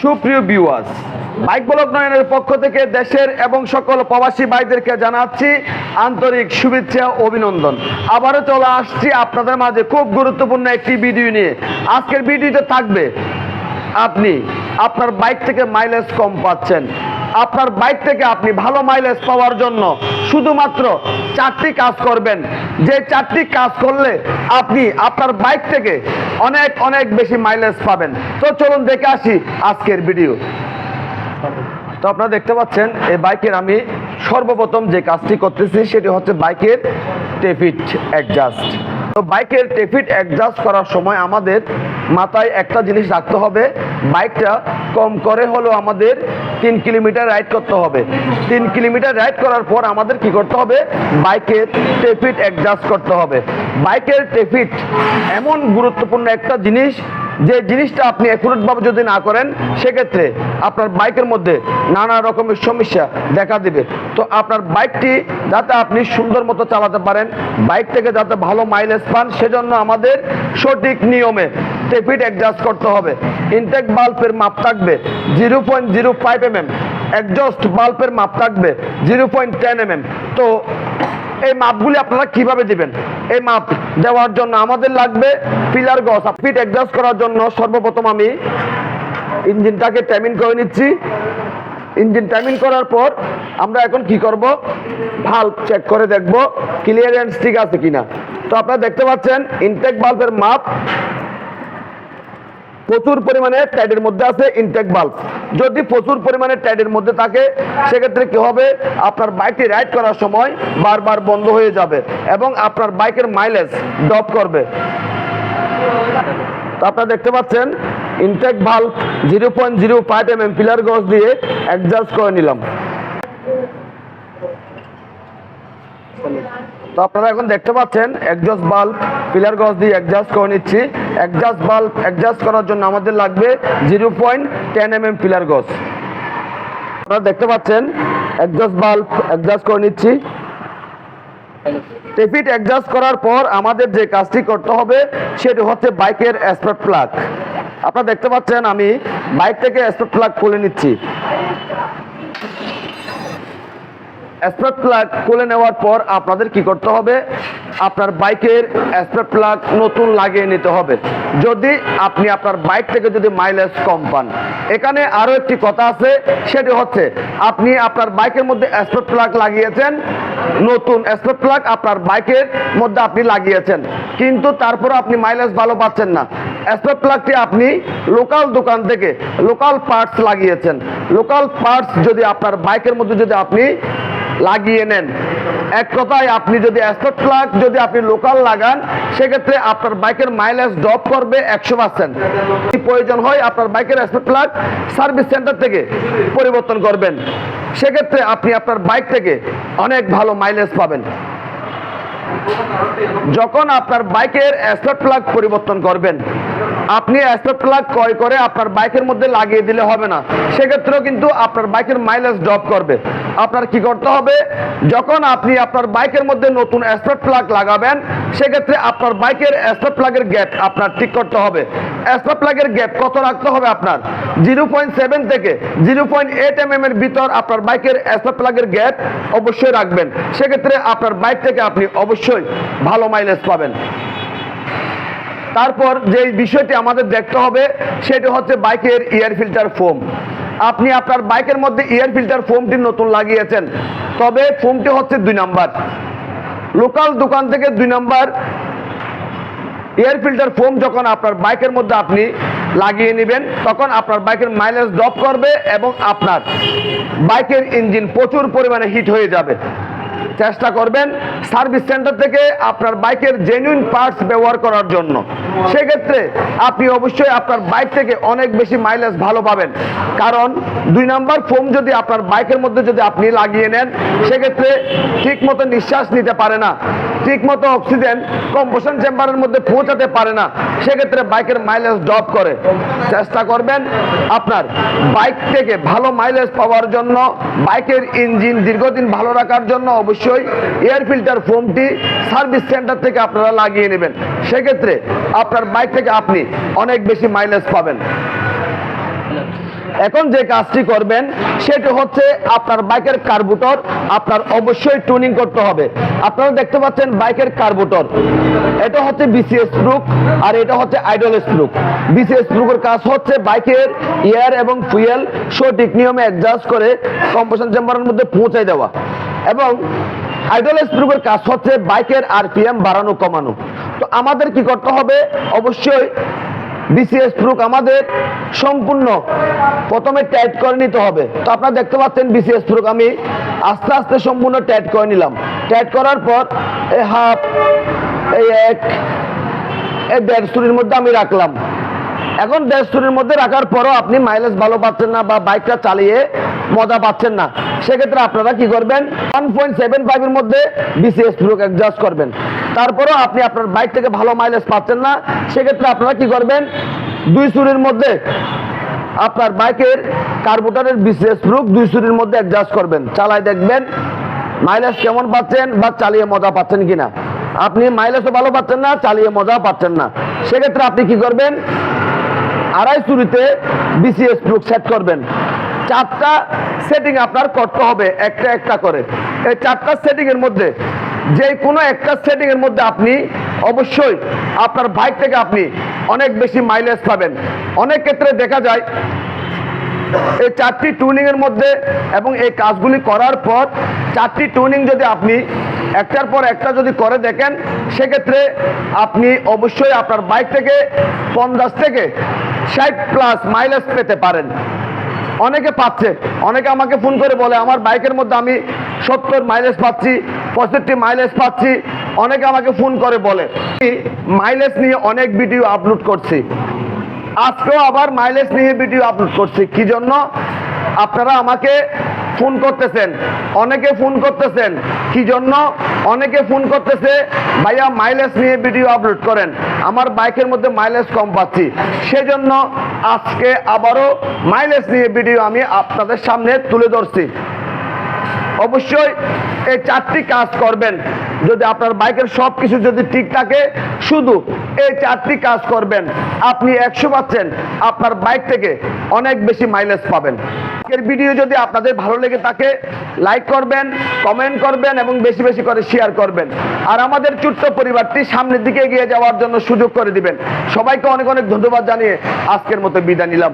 সুপ্রিয় viewers bike block নয়নের পক্ষ থেকে দেশের এবং সকল প্রবাসী ভাইদেরকে জানাচ্ছি আন্তরিক শুভেচ্ছা, অভিনন্দন। আবারও চলে আসছি আপনাদের মাঝে খুব গুরুত্বপূর্ণ একটি ভিডিও নিয়ে। আজকের ভিডিওতে থাকবে আপনি, আপনার বাইক থেকে মাইলেজ কম পাচ্ছেন। আপনার বাইক থেকে আপনি ভালো মাইলেজ পাওয়ার জন্য শুধুমাত্র চারটি কাজ করবেন। যে চারটি কাজ করলে আপনি আপনার বাইক থেকে অনেক অনেক বেশি মাইলেজ পাবেন। তো চলুন দেখে আসি আজকের ভিডিও তো আপনারা দেখতে পাচ্ছেন, এই বাইকের আমি সর্বপ্রথম যে কাজটি করতেছি সেটি হচ্ছে বাইকের টেফিট অ্যাডজাস্ট তো বাইকের টেফিট অ্যাডজাস্ট করার সময় আমাদের মাথায় একটা জিনিস রাখতে হবে। বাইকটা কম করে হলো আমাদের তিন কিলোমিটার রাইড করতে হবে। তিন কিলোমিটার রাইড করার পর আমাদের কি করতে হবে? বাইকের টেফিট অ্যাডজাস্ট করতে হবে। বাইকের টেফিট এমন গুরুত্বপূর্ণ একটা জিনিস যে জিনিসটা আপনি অ্যাকুরেটভাবে যদি না করেন, সেক্ষেত্রে আপনার বাইকের মধ্যে নানা রকমের সমস্যা দেখা দিবে। তো আপনার বাইকটি যাতে আপনি সুন্দর মতো চালাতে পারেন, বাইক থেকে যাতে ভালো মাইলেজ পান, সেজন্য আমাদের সঠিক নিয়মে টেফিট অ্যাডজাস্ট করতে হবে। ইনটেক বাল্বের মাপ থাকবে zero point zero five M M adjust বাল্বের মাপ থাকবে zero point ten M M তো এই মাপগুলি আপনারা কীভাবে দিবেন? এই মাপ দেওয়ার জন্য আমাদের লাগবে পিলার গস ফিট অ্যাডজাস্ট করার জন্য সর্বপ্রথম আমি ইঞ্জিনটাকে টাইমিং করে নিচ্ছি। ইঞ্জিন টাইমিং করার পর আমরা এখন কি করব? ভাল্ব চেক করে দেখব। ক্লিয়ারেন্স ঠিক আছে কিনা? তো আপনারা দেখতে পাচ্ছেন ইনটেক বাল্বের মাপ প্রচুর পরিমাণে ট্যাডের মধ্যে আছে ইনটেক বাল্ব যদি প্রচুর পরিমাণে ট্যাডের মধ্যে থাকে, সেক্ষেত্রে কি হবে? আপনার বাইকটি রাইড করার সময় বারবার বন্ধ হয়ে যাবে এবং আপনার বাইকের মাইলেজ ড্রপ করবে। তো আপনারা দেখতে পাচ্ছেন intake valve zero point zero five M M feeler gauge দিয়ে অ্যাডজাস্ট করে নিলাম। তো আপনারা এখন দেখতে পাচ্ছেন একজস্ট বাল্ব পিলার গজ দিয়ে অ্যাডজাস্ট করে নিচ্ছি। অ্যাডজাস্ট বাল্ব অ্যাডজাস্ট করার জন্য আমাদের লাগবে zero point ten M M feeler gauge আপনারা দেখতে পাচ্ছেন অ্যাডজাস্ট বাল্ব অ্যাডজাস্ট করে নিচ্ছি। টেপিট অ্যাডজাস্ট করার পর আমাদের যে কাজটি করতে হবে, সেটি হচ্ছে বাইকের স্পার্ট প্লাগ আপনারা দেখতে পাচ্ছেন, আমি বাইক থেকে স্পার্ট প্লাগ খুলে নিচ্ছি। স্পার্ট প্লাগ খুলে নেওয়ার পর আপনাদের কি করতে হবে? আপনার বাইকের স্পার্ট প্লাগ নতুন লাগিয়ে নিতে হবে। যদি আপনি আপনার বাইক থেকে যদি মাইলেজ কম পান। এখানে আরও একটি কথা আছে, সেটি হচ্ছে আপনি আপনার বাইকের মধ্যে স্পার্ট প্লাগ লাগিয়েছেন, নতুন স্পার্ট প্লাগ আপনার বাইকের মধ্যে আপনি লাগিয়েছেন। কিন্তু তারপর আপনি মাইলেজ ভালো পাচ্ছেন না। স্পার্ট প্লাগটি আপনি লোকাল দোকান থেকে লোকাল পার্টস লাগিয়েছেন। লোকাল পার্টস যদি আপনার বাইকের মধ্যে যদি আপনি লাগিয়ে নেন। এক কথায় আপনি যদি অ্যাসপেক্ট প্লাগ যদি আপনি লোকাল লাগান, সেক্ষেত্রে আপনার বাইকের মাইলেজ ড্রপ করবে একশো পার্সেন্ট প্রয়োজন হয় আপনার বাইকের অ্যাসপেক্ট প্লাগ সার্ভিস সেন্টার থেকে পরিবর্তন করবেন। সেক্ষেত্রে আপনি আপনার বাইক থেকে অনেক ভালো মাইলেজ পাবেন। যখন আপনার বাইকের অ্যাসপেক্ট প্লাগ পরিবর্তন করবেন আপনি অ্যাসপেক্ট প্লাগ ক্রয় করে আপনার বাইকের মধ্যে লাগিয়ে দিলে হবে না। সেক্ষেত্রেও কিন্তু আপনার বাইকের মাইলেজ ড্রপ করবে। আপনার কি করতে হবে? যখন আপনি আপনার বাইকের মধ্যে নতুন অ্যাসপেক্ট প্লাগ লাগাবেন, সেক্ষেত্রে আপনার বাইকের অ্যাসপেক্ট প্লাগের গ্যাপ আপনার ঠিক করতে হবে। অ্যাসপেক্ট প্লাগের গ্যাপ কত রাখতে হবে আপনার? জিরো পয়েন্ট সেভেন থেকে zero point eight M M এর ভিতর আপনার বাইকের অ্যাসপেক্ট প্লাগের গ্যাপ অবশ্যই রাখবেন। সেক্ষেত্রে আপনার বাইক থেকে আপনি অবশ্যই ভালো মাইলেজ পাবেন। তারপর যে বিষয়টি আমাদের দেখতে হবে, সেটি হচ্ছে বাইকের এয়ার ফিল্টার ফোম আপনি আপনার বাইকের মধ্যে এয়ার ফিল্টার ফোমটি নতুন লাগিয়েছেন, তবে ফোমটি হচ্ছে দুই নাম্বার। লোকাল দোকান থেকে দুই নাম্বার এয়ার ফিল্টার ফোম যখন আপনার বাইকের মধ্যে আপনি লাগিয়ে নেবেন, তখন আপনার বাইকের মাইলেজ ড্রপ করবে এবং আপনার বাইকের ইঞ্জিন প্রচুর পরিমাণে হিট হয়ে যাবে। চেষ্টা করবেন সার্ভিস সেন্টার থেকে আপনার বাইকের জেনুইন পার্টস ব্যবহার করার জন্য। সেক্ষেত্রে আপনি অবশ্যই আপনার বাইক থেকে অনেক বেশি মাইলেজ ভালো পাবেন। কারণ দুই নাম্বার ফোম যদি আপনার বাইকের মধ্যে যদি আপনি লাগিয়ে নেন, সেক্ষেত্রে ঠিক মতো নিঃশ্বাস নিতে পারে না। ঠিক মতো অক্সিজেন কম্পোশন চেম্বারের মধ্যে পৌঁছাতে পারে না, সেক্ষেত্রে বাইকের মাইলেজ ড্রপ করে। চেষ্টা করবেন আপনার বাইক থেকে ভালো মাইলেজ পাওয়ার জন্য বাইকের ইঞ্জিন দীর্ঘদিন ভালো রাখার জন্য অবশ্যই এয়ার ফিল্টার ফোমটি সার্ভিস সেন্টার থেকে আপনারা লাগিয়ে নেবেন। সেক্ষেত্রে আপনার বাইক থেকে আপনি অনেক বেশি মাইলেজ পাবেন। এখন যে কাজটি করবেন, সেটি হচ্ছে আপনার বাইকের কার্বুটর আপনার অবশ্যই টুনিং করতে হবে। আপনারা দেখতে পাচ্ছেন বাইকের কার্বুটর এটা হচ্ছে বিসিএস স্প্রুক আর এটা হচ্ছে আইডল স্প্রুক বিসিএস স্প্রুকের কাজ হচ্ছে বাইকের এয়ার এবং ফুয়েল সঠিক নিয়মে অ্যাডজাস্ট করে কম্পোশন চেম্বারের মধ্যে পৌঁছে দেওয়া। এবং আইডল স্প্রুকের কাজ হচ্ছে বাইকের আরপিএম বাড়ানো কমানো তো আমাদের কি করতে হবে? অবশ্যই বিসিএস প্রুক আমাদের সম্পূর্ণ। প্রথমে টাইট করে নিতে হবে। তো আপনারা দেখতে পাচ্ছেন বিসিএস প্রুক আমি আস্তে আস্তে সম্পূর্ণ টাইট করে নিলাম। টাইট করার পর এই হাফ এই এক এই দেড় স্টোরির মধ্যে আমি রাখলাম। এখন দেড় স্টোরির মধ্যে রাখার পরও আপনি মাইলেজ ভালো পাচ্ছেন না বা বাইকটা চালিয়ে মজা পাচ্ছেন না। সেক্ষেত্রে আপনারা কি করবেন? ওয়ান পয়েন্ট সেভেন ফাইভের মধ্যে বিসিএস প্রুক অ্যাডজাস্ট করবেন। তারপরেও আপনি আপনার বাইক থেকে ভালো মাইলেজ পাচ্ছেন না, সেক্ষেত্রে আপনারা কি করবেন? দুই সুরির মধ্যে আপনার বাইকের কার্বোটারের বিসিএস প্রুক দুই সুরির মধ্যে অ্যাডজাস্ট করবেন। চালায় দেখবেন মাইলেজ কেমন পাচ্ছেন বা চালিয়ে মজা পাচ্ছেন কিনা। আপনি মাইলেজও ভালো পাচ্ছেন না, চালিয়ে মজা পাচ্ছেন না। সেক্ষেত্রে আপনি কি করবেন? আড়াই চুরিতে বিসিএস প্রুফ সেট করবেন। চারটা সেটিং আপনার করতে হবে, একটা একটা করে। এই চারটা সেটিং এর মধ্যে যে কোনো একটা সেটিং এর মধ্যে আপনি অবশ্যই আপনার বাইক থেকে আপনি অনেক বেশি মাইলেজ পাবেন। অনেক ক্ষেত্রে দেখা যায়, এই চারটি টুনিং এর মধ্যে এবং এই কাজগুলি করার পর চারটি টুনিং যদি আপনি একটার পর একটা যদি করে দেখেন, সেক্ষেত্রে আপনি অবশ্যই আপনার বাইক থেকে পঞ্চাশ থেকে ষাট প্লাস মাইলেজ পেতে পারেন। অনেকে পাচ্ছে, অনেকে আমাকে ফোন করে বলে, আমার বাইকের মধ্যে আমি সত্তর মাইলেজ পাচ্ছি, পঁয়ষট্টি মাইলেজ পাচ্ছি। অনেকে আমাকে ফোন করে বলে মাইলেজ নিয়ে অনেক ভিডিও আপলোড করছি। আজকেও আবার মাইলেজ নিয়ে ভিডিও আপলোড করছি। কি জন্য? আপনারা আমাকে ফোন করতেছেন। অনেকে ফোন করতেছেন। কি জন্য? অনেকে ফোন করতেছে, ভাইয়া মাইলেজ নিয়ে ভিডিও আপলোড করেন। আমার বাইকের মধ্যে মাইলেজ কম পাচ্ছি। সেজন্য আজকে আবারও মাইলেজ নিয়ে ভিডিও আমি আপনাদের সামনে তুলে ধরছি। অবশ্যই এই চারটি কাজ করবেন। যদি আপনার বাইকের সব কিছু যদি ঠিক থাকে, শুধু এই চারটি কাজ করবেন। আপনি একশো পাচ্ছেন, আপনার বাইক থেকে অনেক বেশি মাইলেজ পাবেন। এর ভিডিও যদি আপনাদের ভালো লেগে থাকে লাইক করবেন কমেন্ট করবেন এবং বেশি বেশি করে শেয়ার করবেন। আর আমাদের ছোট্ট পরিবারটি সামনের দিকে এগিয়ে যাওয়ার জন্য সুযোগ করে দিবেন। সবাইকে অনেক অনেক ধন্যবাদ জানিয়ে আজকের মতো বিদায় নিলাম।